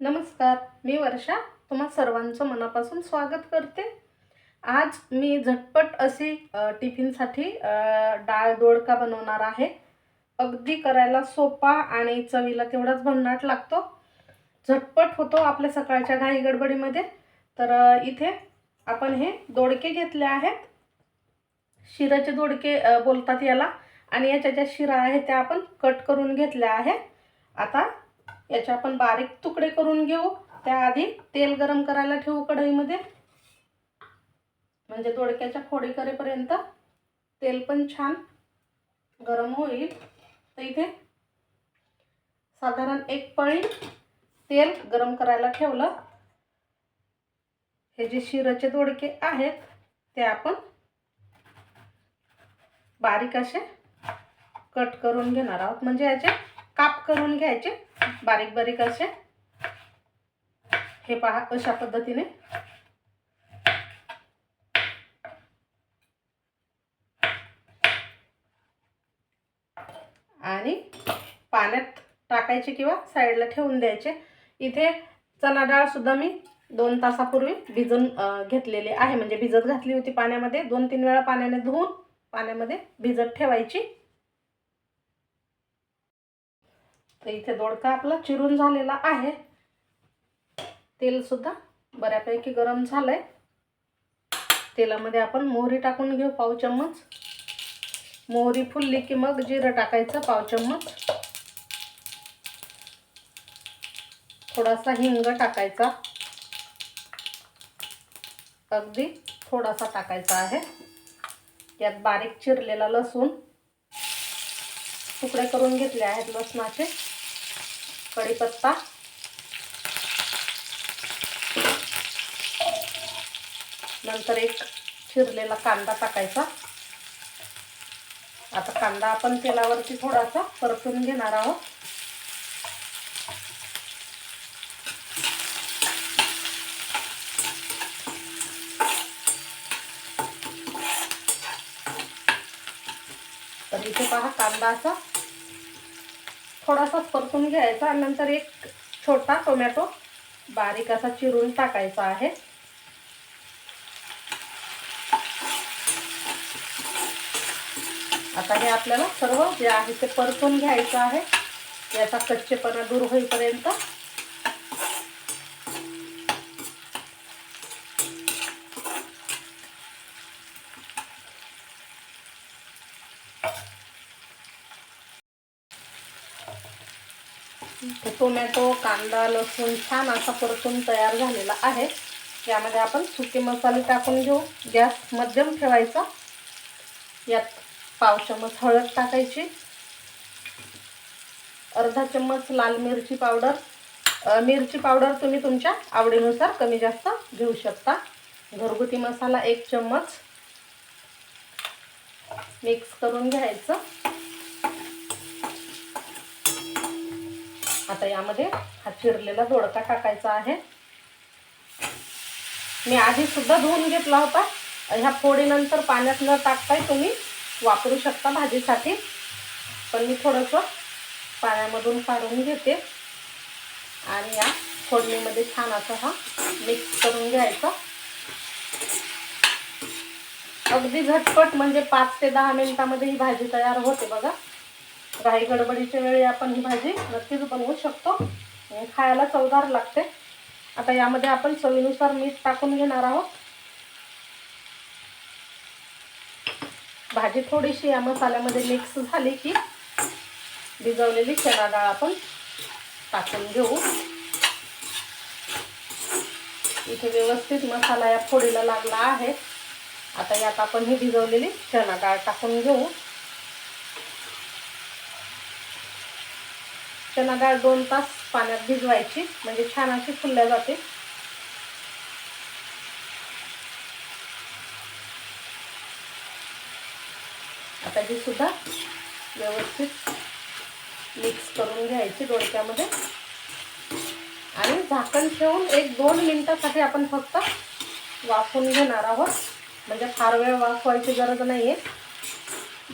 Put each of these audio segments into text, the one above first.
नमस्कार मी वर्षा. तुम्हा सर्वांचं मनापासून स्वागत करते. आज मी झटपट अशी टिफिनसाठी डाळ दोडका बनवणार आहे. अगदी करायला सोपा आणि चवीला तेवढाच भन्नाट लागतो. झटपट होतो आपल्या सकाळच्या घाई गडबडीमध्ये. तर इथे आपण हे दोडके घेतले आहेत. शिराचे दोडके बोलतात याला. आणि याच्या ज्या शिरा आहेत त्या आपण कट करून घेतल्या आहे आता याचे आपण बारीक तुकडे करून घेऊ. त्याआधी तेल गरम करायला ठेवू कढईमध्ये. म्हणजे दोडक्याच्या फोडी करेपर्यंत तेल पण छान गरम होईल. तर इथे साधारण एक पळी तेल गरम करायला ठेवलं. हे जे शिराचे दोडके आहेत ते आपण बारीक असे कट करून घेणार आहोत. म्हणजे याचे काप करून घ्यायचे. बारीक बारीक असे. हे पहा अशा पद्धतीने. आणि पाण्यात टाकायचे किंवा साईडला ठेवून द्यायचे. इथे चणा डाळ सुद्धा मी दोन तासापूर्वी भिजून घेतलेले घेतलेली आहे. म्हणजे भिजत घातली होती पाण्यामध्ये. दोन तीन वेळा पाण्याने धुवून पाण्यामध्ये भिजत ठेवायची. तर इथे दोडका आपला चिरून झालेला आहे. तेलसुद्धा बऱ्यापैकी गरम झालंय. तेलामध्ये आपण मोहरी टाकून घेऊ पाव चम्मच. मोहरी फुलली की मग जिरं टाकायचं पाव चम्मच. थोडासा हिंग टाकायचा. अगदी थोडासा टाकायचा आहे. यात बारीक चिरलेला लसूण. तुकडे करून घेतले आहेत लसणाचे. कढीपत्ता. नंतर एक चिरलेला कांदा टाकायचा. आता कांदा आपण तेलावरती थोडासा परतून घेणार आहोत. तर इथे पहा कांदा असा थोडासा परतून घ्यायचा आणि नंतर एक छोटा टोमॅटो बारीक असा चिरून टाकायचा आहे. आता हे आपल्याला सर्व जे आहे ते परतून घ्यायचं आहे. याचा कच्चेपणा दूर होईपर्यंत तर टोमॅटो कांदा लसूण छान असा परतून तयार झालेला आहे. यामध्ये आपण सुके मसाले टाकून घेऊ. गॅस मध्यम ठेवायचा. यात पाव चम्मच हळद टाकायची. अर्धा चम्मच लाल मिरची पावडर. मिरची पावडर तुम्ही तुमच्या आवडीनुसार कमी जास्त घेऊ शकता. घरगुती मसाला एक चम्मच. मिक्स करून घ्यायचं. आता यामध्ये हा चिरलेला दोडका टाकायचा आहे. मी आधी सुद्धा धुवून घेतला होता. ह्या फोडीनंतर पाण्यात न टाकताय तुम्ही वापरू शकता भाजीसाठी. पण मी थोडंसं पाण्यामधून काढून घेते. आणि या फोडणीमध्ये छान असं हा मिक्स करून घ्यायचा. अगदी झटपट म्हणजे पाच ते दहा मिनिटामध्ये ही भाजी तयार होते बघा. घाई गडबडीच्या वेळी आपण ही भाजी नक्कीच बनवू शकतो. खायला चवदार लागते. आता यामध्ये आपण चवीनुसार मीठ टाकून घेणार आहोत. भाजी थोडीशी या मसाल्यामध्ये मिक्स झाली की भिजवलेली चणा डाळ आपण टाकून घेऊ. इथे व्यवस्थित मसाला या फोडीला लागला आहे. आता यात आपण ही भिजवलेली चणा डाळ टाकून घेऊ. चणा डाळ दोन तास पाण्यात भिजवायची म्हणजे छान अशी फुलल्या जाते आता ही सुद्धा व्यवस्थित मिक्स करून घ्यायची डोळक्यामध्ये. आणि झाकण ठेवून एक दोन मिनिटासाठी आपण फक्त वाफवून घेणार आहोत. म्हणजे फार वेळ वाफवायची गरज नाही आहे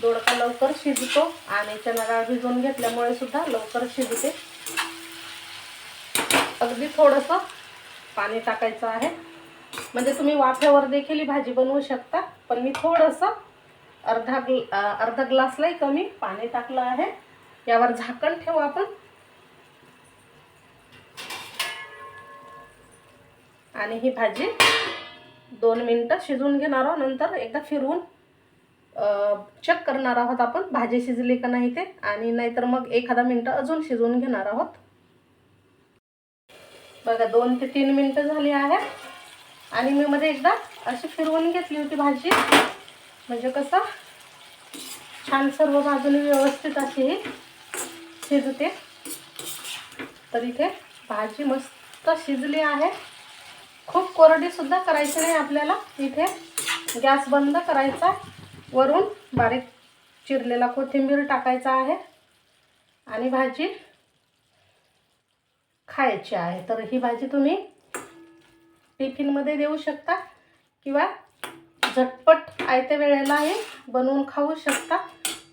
दोडका लवकर शिजतो आणि चणा डाळ भिजवून घेतल्यामुळे सुद्धा लवकर शिजते. अगदी थोडंसं पाणी टाकायचं आहे. म्हणजे तुम्ही वाफ्यावर देखील ही भाजी बनवू शकता पण मी थोडंसं अर्धा ग्ल अर्धा ग्लासलाही कमी पाणी टाकलं आहे. यावर झाकण ठेवू आपण. आणि ही भाजी दोन मिनटं शिजवून घेणार आहोत. नंतर एकदा फिरवून चेक करणार आहोत आपण. भाजी शिजली का नाही ते. आणि नाहीतर मग एखादा मिनटं अजून शिजवून घेणार आहोत. बघा दोन ते तीन मिनटं झाली आहे. आणि मी मध्ये एकदा अशी फिरवून घेतली होती भाजी. म्हणजे कसं छान सर्व बाजूने व्यवस्थित अशी ही शिजते. तर इथे भाजी मस्त शिजली आहे. खूप कोरडीसुद्धा करायची नाही आपल्याला. इथे गॅस बंद करायचा वरून बारीक चिरलेला कोथिंबीर टाकायचा आहे आणि भाजी खायची आहे. तर ही भाजी तुम्ही टिफिनमध्ये देऊ शकता किंवा झटपट आयत्या वेळेलाही बनवून खाऊ शकता.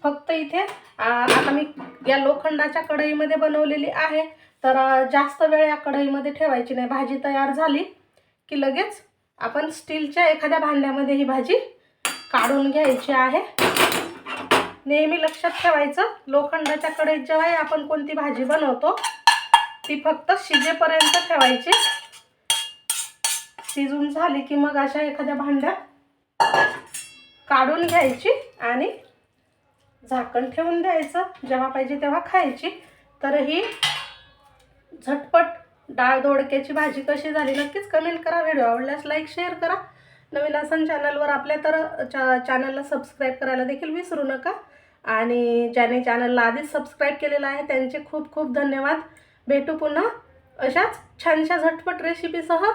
फक्त इथे आता मी या लोखंडाच्या कढईमध्ये बनवलेली आहे. तर जास्त वेळ या कढईमध्ये ठेवायची नाही. भाजी तयार झाली की लगेच आपण स्टीलच्या एखाद्या भांड्यामध्ये ही भाजी काढून घ्यायची आहे. नेहमी लक्षात ठेवायचं लोखंडाच्या कडेत जेव्हाही आपण कोणती भाजी बनवतो ती फक्त शिजेपर्यंत ठेवायची. शिजून झाली की मग अशा एखाद्या भांड्यात काढून घ्यायची आणि झाकण ठेवून द्यायचं. जेव्हा पाहिजे तेव्हा खायची. तर ही झटपट डाळ दोडक्याची भाजी कशी झाली नक्कीच कमेंट करा. व्हिडिओ आवडल्यास लाईक शेअर करा. नवीन असन चॅनलवर आपल्या तर चा चॅनलला सबस्क्राईब करायला देखील विसरू नका. आणि ज्याने चॅनलला आधीच सबस्क्राईब केलेलं आहे त्यांचे खूप खूप धन्यवाद. भेटू पुन्हा अशाच छानशा झटपट रेसिपीसह